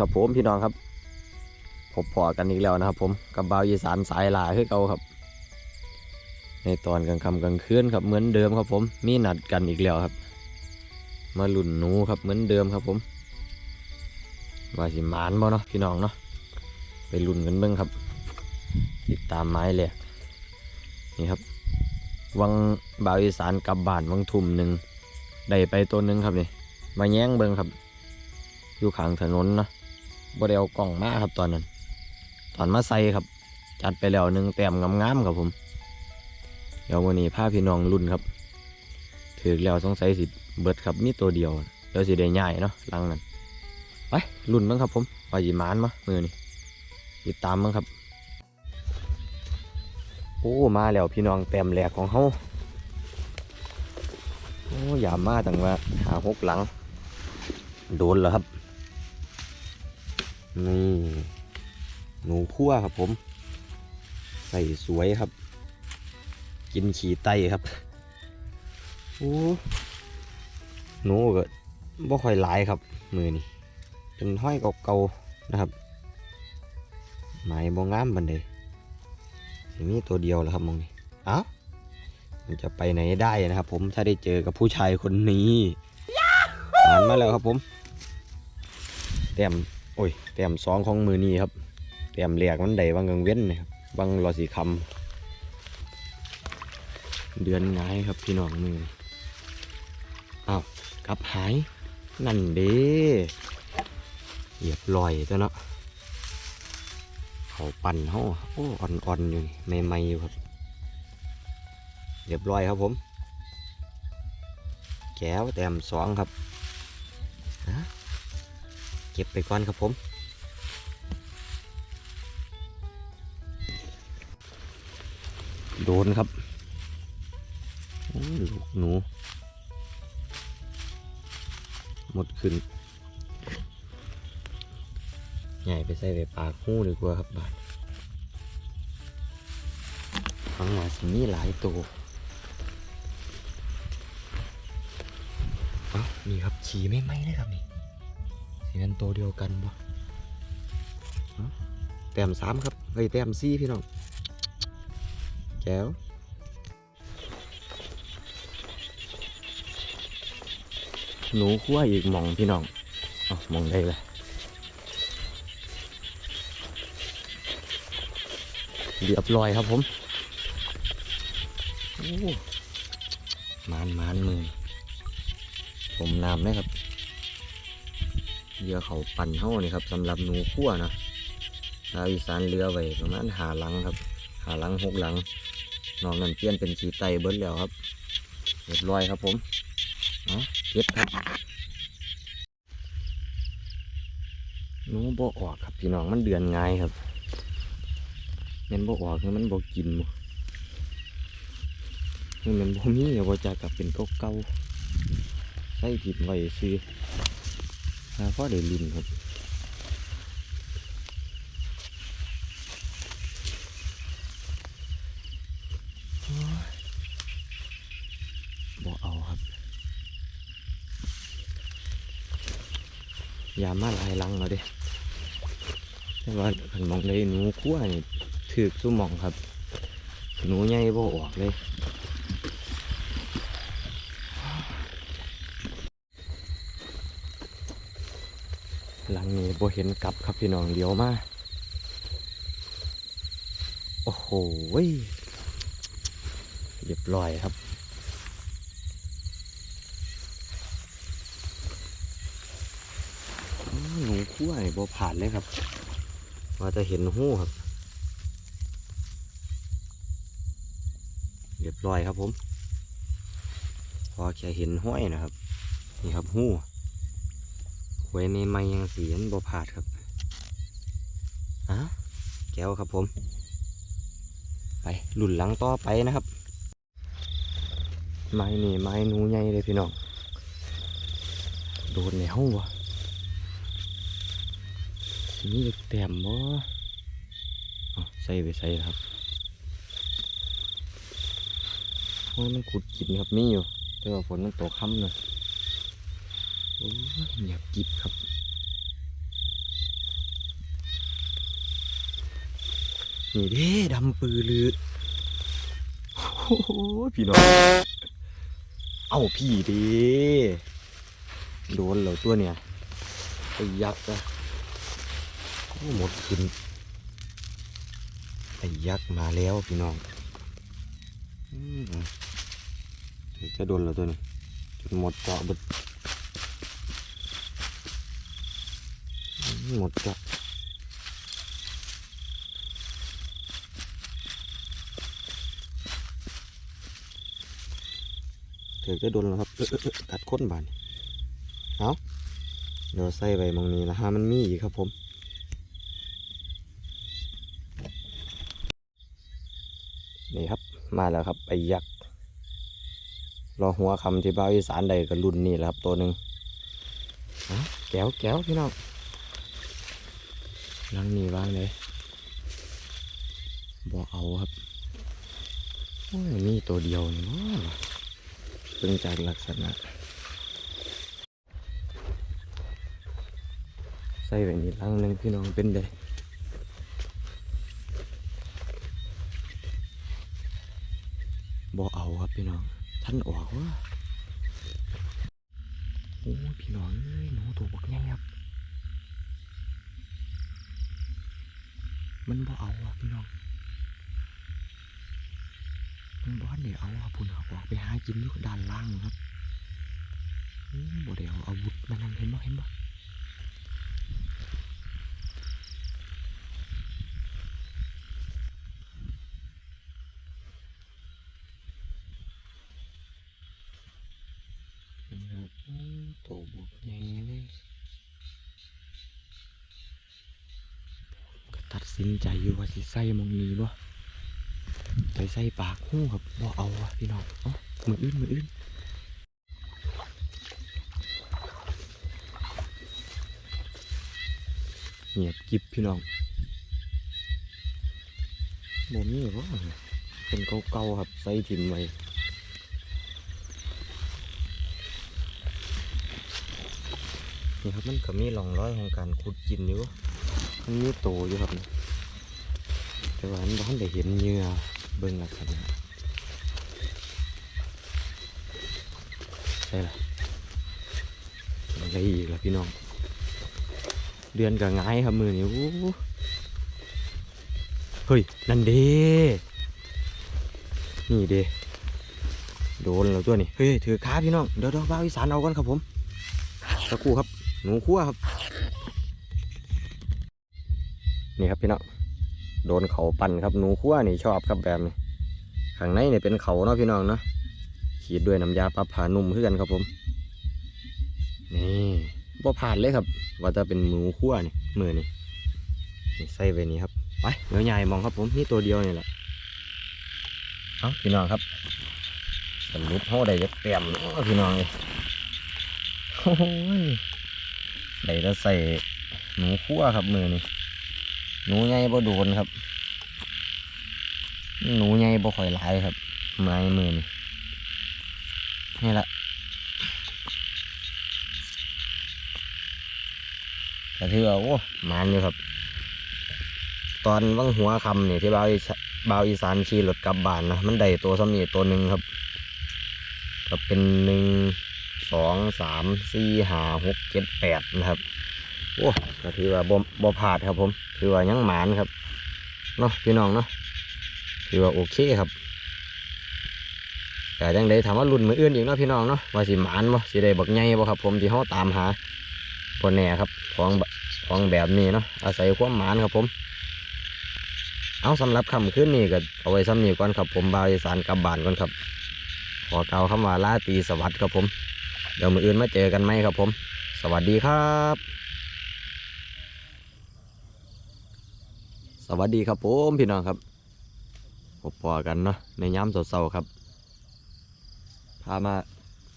ครับผมพี่น้องครับพบพอกันอีกแล้วนะครับ ผมกับบ่าวอีสานสายลาคือเก่าครับ ในตอนกลางค่ำกลางคืนครับเหมือนเดิมครับ ผมมีนัดกันอีกแล้วครับ มาลุ่นหนูครับเหมือนเดิมครับ ผมว่าสิหมานบ่เนาะพี่น้องเนาะไปลุ่นกันเบิ่งครับ ติดตามไม้เลยนี่ครับ วังบ่าวอีสานกับบ้านวังทุ่มหนึ่งได้ไปตัวหนึ่งครับนี่มาแย่งเบิ่งครับ อยู่ขางถนนเนาะ บ่ได้เอากล่องมาครับตอนนั้น ตอนมาใส่ครับ จัดไปแล้วหนึ่งแต้มงามๆครับผม เดี๋ยววันนี้พาพี่น้องรุ่นครับ ถือแล้วสงสัยสิเบิดครับมีตัวเดียวเดี๋ยวสิได้ง่ายเนาะหลังนั้นไปรุ่นมั้งครับผมไปยิมานมามือนี่ติดตามมั้งครับ โอ้มาแล้วพี่น้องแต้มแหลกของเฮาโอ้ยามาตั้งว่าหาหกหลัง โดนแล้วครับ นี่หนูคั่วครับผม ใส่สวยครับ กินขี่ไตครับโอ้หนูก็บ่ค่อยหลายครับ มือนี่เป็นห้อยเก่าๆนะครับหมายบ่งามบันเดยมีตัวเดียวแล้วครับมองนี่เอ้ามันจะไปไหนได้นะครับ ผมถ้าได้เจอกับผู้ชายคนนี้ผ่านมาแล้วครับผมแต้ม โอ้ยแต้มสองของมือนี้ครับแต้มแหลกมันได้บางกังเว้นนะครับบางรอสีคำเดือนง่ายครับพี่น้องมืออ้าวกลับหายนั่นเด้เหยียบลอยตัวเนาะเขาปั่นเขาโอ้อ่อนๆอยู่นี่ใหม่ๆอยู่ครับเรียบร้อยครับผม แก้วแต้มสองครับ ก็บไปก่อนครับผมโดนครับลูกหนู หมดขึ้น ใหญ่ไปใส่ไปปากหู้ดีกว่าครับบาทฟังว่าสิมีหลายตัวอ้านี่ครับ ขี่ไม่ไหมเลยครับนี่ สีนั้นตัวเดียวกันบ่เอ้าแต้มสามครับเฮ้ยแต้มสี่พี่น้องแก้วหนูขั้วอีกมองพี่น้องอ๋อมองได้เลยเรียบร้อยครับผมมานมานมือผมน้ำนะครับ เรือเขาปั่นเท่านี่ครับสำหรับหนูขั้วนะชาวอีสานเรือไว้ประมาณหาหลังครับ หาหลังหกหลังนอกนั้นเปลี่ยนเป็นสีไตเบิ้ลแล้วครับเรียบร้อยครับผมเอาเก็บครับหนูบ่ออกครับพี่น้องมันเดือนง่ายครับแมันบ่ออกคือมันบ่กินบ่คือมันบ่มีอย่าบ่จะกลับเป็นเก่าๆใส่ผิดไว้ซื้อ หาพ่อเดี๋ยวลินครับบอกเอาครับยามาลายลังแล้วเด้แต่ว่าขันมองเลยหนูขั้วนี่ถือสู้มองครับ หนูใหญ่บ่ออกเลย หลังนี้บ่เห็นกลับครับพี่น้องเดียวมา โอ้โหเรียบร้อยครับหนูขั้วนี่บ่ผ่านเลยครับว่าจะเห็นหู้ครับ เรียบร้อยครับผม พอแค่เห็นห้อยนะครับ นี่ครับหู้ หวยในไม้ยังเสีนบ่ผาดครับอะแก้วครับผม ไปหลุนหลังต่อไปนะครับ ไม้นี่ไม้นูใหญ่เลยพี่น้อง โดนในห้องวะสิมีเด็กแต้มบ่อใส่ไปใส่ครับโอ้ยมันขุดกินครับมีอยู่ แต่ว่าฝนมันตกค่ำหน่อย เงียบกิบครับนี่เด้ดำปือลือโอ้โหพี่น้อง เอ้าพี่เด้โดนเหล่าตัวเนี่ยไปยักษ์นะหมดขึ้นไปยักษ์มาแล้วพี่น้องจะโดนเหล่าตัวนี้หมดเกาะบด หมดเจาะเถือจะโดนแล้วครับกัดค้นบานเอาเดี๋ยวใส่ไปมองนี้นะฮะมันมีอีกครับผมนี่ครับมาแล้วครับไอ้ยักษ์รอหัวคำที่บ้าอีสานใดกับรุ่นนี่แหละครับตัวหนึ่งแก้วแก้วพี่น้อง ลังนี่วางเลยบ่เอาครับโอ้ยนี่ตัวเดียวนี่เพิ่งจากลักษณะใส่แบบนี้ลังนึงพี่น้องเป็นได้บ่เอาครับพี่น้องท่านออกว่า มันบ่เอาอะพี่น้อง มันบ่เดี๋ยวเอาอาพุ่นอออกไปหากินอยู่ด้านล่างครับโอ้บ่เดี๋ยวเอาวุธมันั่นเห็นบ่เห็นบ่นี่ครับโอ้โตบวกใหญ่เลยก็ตัดสิ นใจอยู่ว่าสิใส่มองนี้บ่ไปใส่ปากหู้ครับบ่เอาอะพี่น้องเอ๋อมืออื่นมืออื่นเงียบกิบพี่น้องบ่มีว่เป็นเก่าๆครับใส่ถิ่มไว้นี่ครับมันก็มีร่องรอยของการขุดกินอยู่มันมีโตอยู่ครับนี่ แต่ว่ามันบ่ทันได้เห็นเหงื่อเบิ่งลักษณะใช่ละอะไรอีกล่ะพี่น้อง เดือนกับง่ายครับมือนี่โอ้โหเฮ้ย นั่นเด้นี่เด้โดนแล้วตัวนี่เฮ้ยถือขาพี่น้อง เดี๋ยวเดี๋ยวบ้าวอีสานเอากันครับผมตะกูครับ หนูคั่วครับ นี่ครับพี่น้อง โดนเขาปั่นครับหนูคั่วนี่ชอบครับแบบนี้ข้างในเนี่ยเป็นเขาเนาะพี่น้องเนาะขีดด้วยน้ำยาปรับผ้านุ่มขึ้นกันครับผมนี่บ่ผ่านเลยครับ ว่าจะเป็นหนูคั่วนี่มือนี่นี่ใส่ไปนี่ครับไปเนื้อใหญ่มองครับผมนี่ตัวเดียวนี่แหละเอาพี่น้องครับสรุปห่อได้จะเต็มเนาะพี่น้องเลยโอ้ยได้จะใส่หนูคั่วครับมือนี่ หนูใหญ่บ่โดนครับ หนูใหญ่บ่ค่อยหลายครับไม้มือนี่นี่ละแต่ถือว่าโอ้มันอยู่ครับ ตอนวังหัวคำนี่ที่บ่าวอีบ่าวอีสานขี่รถกลับบ้านนะมันได้ตัวสำนีตัวหนึ่งครับก็เป็นหนึ่งสองสามสี่ห้าหกเจ็ดแปดนะครับ โอ้ก็ถือว่าบ่บ่พลาดครับ ผม ถือว่ายังหมานครับเนาะพี่น้องเนาะถือว่าโอเคครับแต่จังได้ถามว่ารุ่นมืออื่นอีกเนาะพี่น้องเนาะว่าสิหมานบ่สิได้บักใหญ่บ่ครับ ผมที่เฮาตามหาบ่แน่ครับของของแบบนี้เนาะอาศัยความหมานครับ ผมเอาสำหรับคำขึ้นนี่ก็เอาไว้ซ้ำนี้ก่อนครับผมบาวอีสานกับบานก่อนครับ ขอกล่าวคำว่าลาตีสวัสดิ์ครับผม เดี๋ยวมืออื่นมาเจอกันไหมครับผม สวัสดีครับ สวัสดีครับผมพี่น้องครับพบปอกันเนาะในย้ำสดๆครับ พามา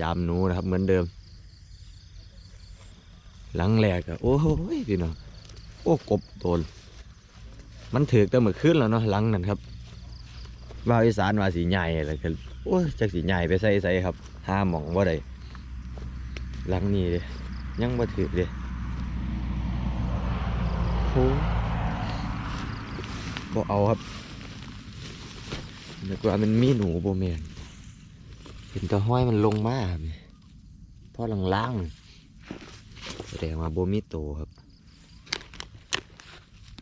ยามหนูนะครับ เหมือนเดิม หลังแรกอะโอ้ยพี่น้องโอ้กบโดนมันถือกแต่เมื่อคืนแล้วเนาะหลังนั่นครับว่าวอีสานว่าสีใหญ่อะไรกันโอ้ยจากสีใหญ่ไปใส่ใส่ครับห้าหมองว่าใดหลังนี้เลยยังมาถือเลยโอ้ บ่เอาครับนึกว่ามันมีหนูโบ่แม่นเห็นตะห้อยมันลงมาครับเพราะล่างๆแสดงว่าโบมีโตครับ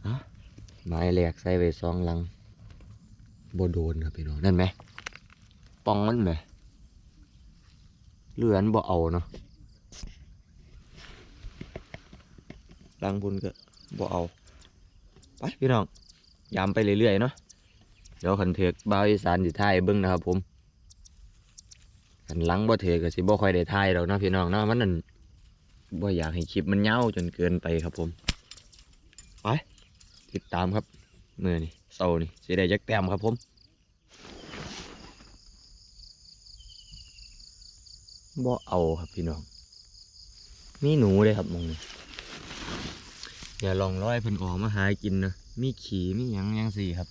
ฮะไม้แหลกใส่ไว้สองลังโบโดนครับพี่น้องนั่นไหมปองมันไหมเลือนบ่เอาเนาะลังบุญก็บ่เอา ไปพี่น้อง ยามไปเรื่อยๆเนาะเดี๋ยวขันเถือกบ่าวอีสานสิถ่ายให้เบิ่งนะครับ ผมขันหลังบ่เถือกก็สิบ่ค่อยได้ถ่ายดอกเนาะพี่น้องเนาะมันนั่นบ่อยากให้คลิปมันยาจนเกินไปครับผมไปติดตามครับมื้อนี้เสานี่สิได้จักแต้มครับผมบ่เอาครับพี่น้อง มีหนูเลยครับมองนี้อย่าลองร้อยเพิ่นออกมาหากินนะ มีขี่มีหยังยังสี่ครับ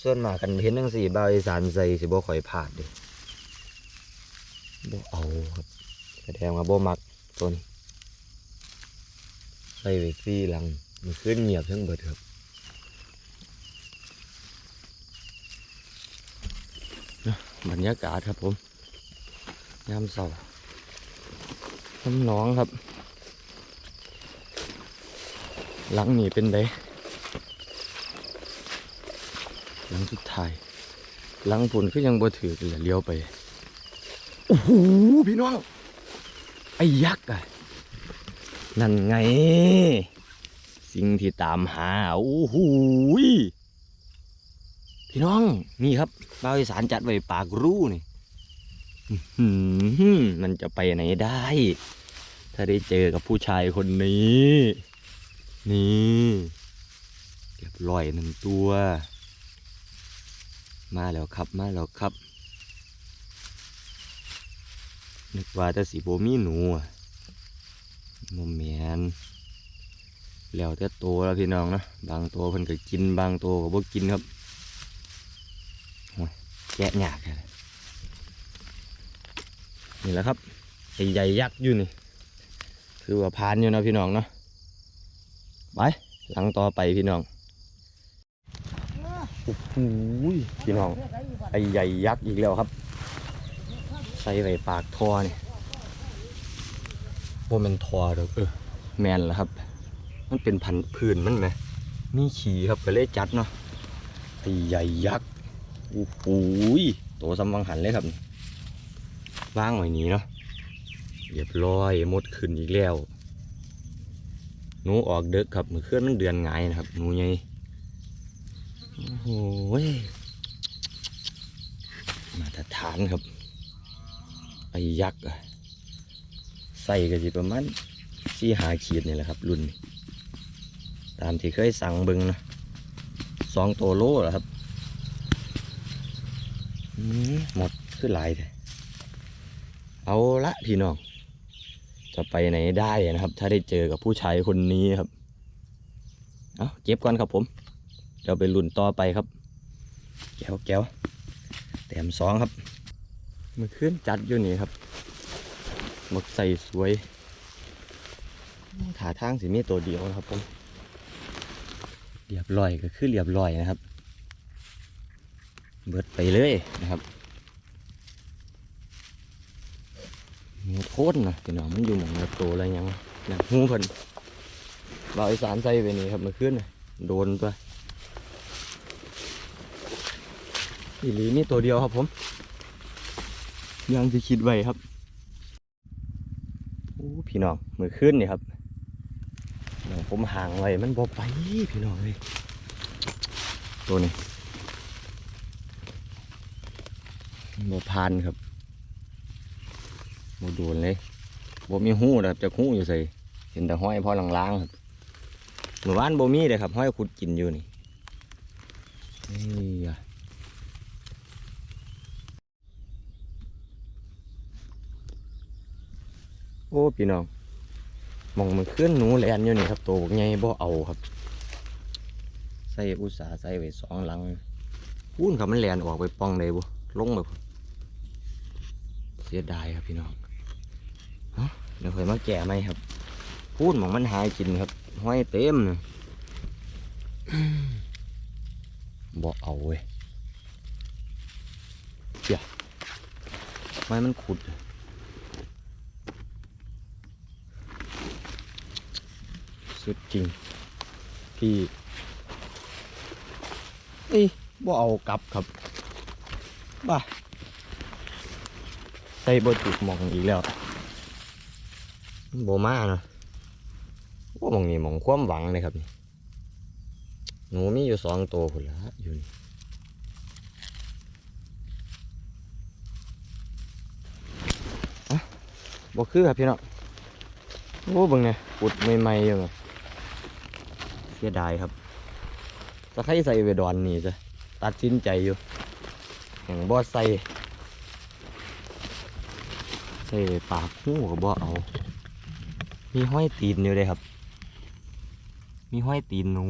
ส่วนมากกันเห็นจังสี่บาวอีสานใส่สิบ่ค่อยพลาดเด้บ่เอาครับแสดงว่าบ่มักตัวนี้ใส่ไว้สี่หลังมันขึ้นเงียบทั้งเบิดครับบรรยากาศครับผมยามเสาร์น้ำหนองครับ หลังนี่เป็นไดหลังสุดท้ายหลังผลก็ยังบ่ถือเลยเลี้ยวไปโอ้โหพี่น้องไอ้ยักษ์อะนั่นไง สิ่งที่ตามหาโอ้โหยพี่น้องนี่ครับบ่าวอีสานจัดไว้ปากรูนี่อื้อหือมันจะไปไหนได้ ถ้าได้เจอกับผู้ชายคนนี้ นี่เรียบร้อยหนึ่งตัว มาแล้วครับมาแล้วครับ นึกว่าแต่สีโบมีหนูอะโมเมนแล้วแต่โตวแล้วพี่น้องนะบางตัวเพิ่นก็กินบางตัวก็บ่กินครับแกะยากนี่แหละครับไอ้ใหญ่ยักษ์อยู่นี่ คือว่าพานอยู่นะพี่น้องเนาะ ไปหลังต่อไปพี่น้องโอ้โหพี่น้องไอ้ใหญ่ยักษ์อีกแล้วครับ ใส่ไว้ปากทอนี่ว่ามันทอเด้อเออแมนแล้วครับ มันเป็นพันธุ์พื้นมันไหมมีขี่ครับก็เลยจัดเนาะไอ้ใหญ่ยักษ์โอ้โหโตสำวังหันเลยครับว่างไว้นี้เนาะเรียบร้อยหมดขึ้นอีกแล้ว หนูออกเด็กครับมือเคลื่อนมันเดือนหงนะครับหนูใหญ่โอ้โหยมาตรฐานครับไอ้ยักษ์ใส่ก็สิประมาณสี่หาขีดนี่แหละครับ รุ่น ตามที่เคยสั่งเบิงนะสองตัวโลเหรอครับหมดขึ้นหลายเลยเอาละพี่น้อง จะไปไหนได้นะครับ ถ้าได้เจอกับผู้ชายคนนี้ครับ เอาเก็บก่อนครับผม เดี๋ยวไปลุ่นต่อไปครับ แก้วแก้วแต้มสองครับมือขึ้นจัดอยู่นี่ครับหมกใส่สวยขาทางสีมีตัวเดียวนะครับผมเรียบร้อยก็คือเรียบร้อยนะครับ เบิดไปเลยนะครับ หูโคตรนะพี่น้องมันอยู่หมองเนื้อโตอะไรยังนะหูเพิ่นเราอีสานใส่ไปนี่ครับมื่อคืนนะโดนตัวอีหลีนี่ตัวเดียวครับผม ยังจะคิดไว้ครับโอ้พี่น้องมื่อคืนนี่ครับผมห่างไว้มันบ่ไปพี่น้องเลยตัวนี้บ่พานครับ บ่โดนเลยบ่มีหูนะครับจะหู้อยู่ใส่เห็นแต่ห้อยพอล้างๆครับเมื่อวานบ่มีเลยครับห้อยขุดกินอยู่นี่นี่อะโอ้พี่น้องมองมันขึ้นหนูแลนอยู่นี่ครับโตบักใหญ่บ่เอาครับ ใส่อุตสาใส่ไว้สองหลังพูนครับมันแลนออกไปป้องได้บ่ลงแบบเสียดายครับพี่น้อง เดี๋ยวค่อยมาแก่ไหมครับ พูดมองมันหายกินครับห้อยเต็มเลยบ่เอาเว้ยเจ้าไม้มันขุดสุดจริงพี่เอ้ยบ่เอากลับครับบ้าใส่บ่จุกมองอีกแล้ว บมาเนาะว่ามองนี้หมองความหวังเลยครับนี่หนูมีอยู่สองตัวพุ่นละอยู่นี่อะบ่คือครับพี่น้องโอ้บิ่งเนี่ยปุดใหม่ๆอยู่ไงเสียดายครับสะใครใส่ไปดอนนี่จะตัดสินใจอยู่แห่งบ่ใส่ใส่ปากหูก็บ่เอา มีห้อยตีนอยู่เลยครับ มีห้อยตีนหนู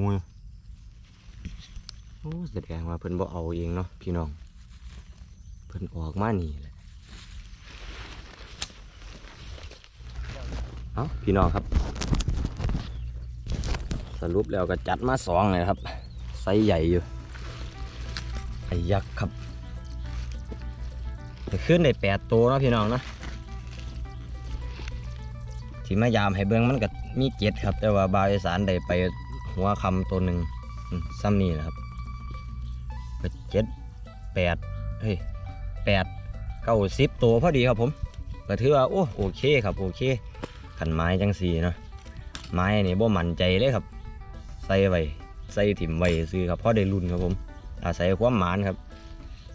โอ้แสดงว่าเพิ่นบ่เอาเองเนาะพี่น้อง เพิ่นออกมานี่แหละเอาพี่น้องครับ สรุปแล้วก็จัดมาสองเลยครับไซส์ใหญ่อยู่ไอ้ยักษ์ครับขึ้นได้แปดตัวเนาะพี่น้องนะ ที่มายามให้เบิ้องมันก็มีเจ็ดครับ แต่ว่าบาวอีสานได้ไปหัวคำตัวหนึ่งซ้ำนี่แหละครับเจ็ดแปดเฮ้ยแปดเก้าสิบตัวพอดีครับผมก็ถือว่าโอ้โอเคครับโอเคขันไม้จังสีเนาะไม้นี่บ่มั่นใจเลยครับ ใส่ไว้ใส่ถิ่มไว้ซื้อครับพราะได้รุ่นครับผมอาศัยความหมานครับ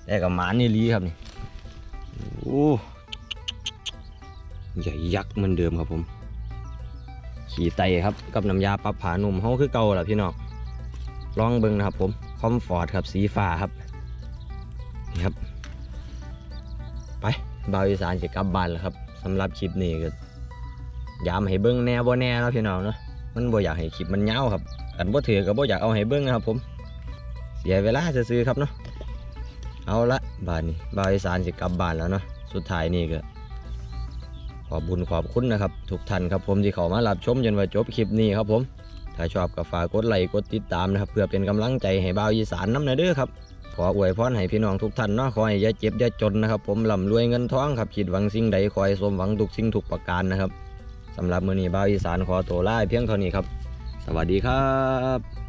แต่กับหมานนี่ลีครับนี่โอ้ใหญ่ยักษ์เหมือนเดิมครับผม ขี่ไตครับ กับน้ำยาปรับผานุ่มเขาคือเก่าแหละพี่น้องลองเบิ่งนะครับผมคอมฟอร์ตครับสีฟ้าครับนี่ครับ ไปบาวอีสานจะกลับบ้านแล้วครับสำหรับคลิปนี้ก็ยามให้เบิ่งแน่บ่แน่เนาะพี่น้องเนาะมันบ่อยากให้คลิปมันยาครับกันบ่ถือก็บ่อยากเอาให้เบิ่งนะครับ ผม เสียเวลาจะซื้อครับเนาะเอาละบ้านนี้บาวอีสานจะกลับบ้านแล้วเนาะสุดท้ายนี่ก็ ขอบบุญขอบคุณนะครับ ทุกท่านครับผมที่เข้ามารับชมจนว่าจบคลิปนี้ครับผม ถ้าชอบก็ฝากกดไลค์กดติดตามนะครับ เพื่อเป็นกำลังใจให้บ่าวอีสานน้ำหน่อยเด้อครับขออวยพรให้พี่น้องทุกท่านเนาะขอให้อย่าเจ็บอย่าจนนะครับ ผมร่ำรวยเงินทองครับคิดหวังสิ่งใดขอให้สมหวังทุกสิ่งทุกประการนะครับสำหรับมื้อนี้บ่าวอีสานขอตัวลาเพียงเท่านี้ครับ สวัสดีครับ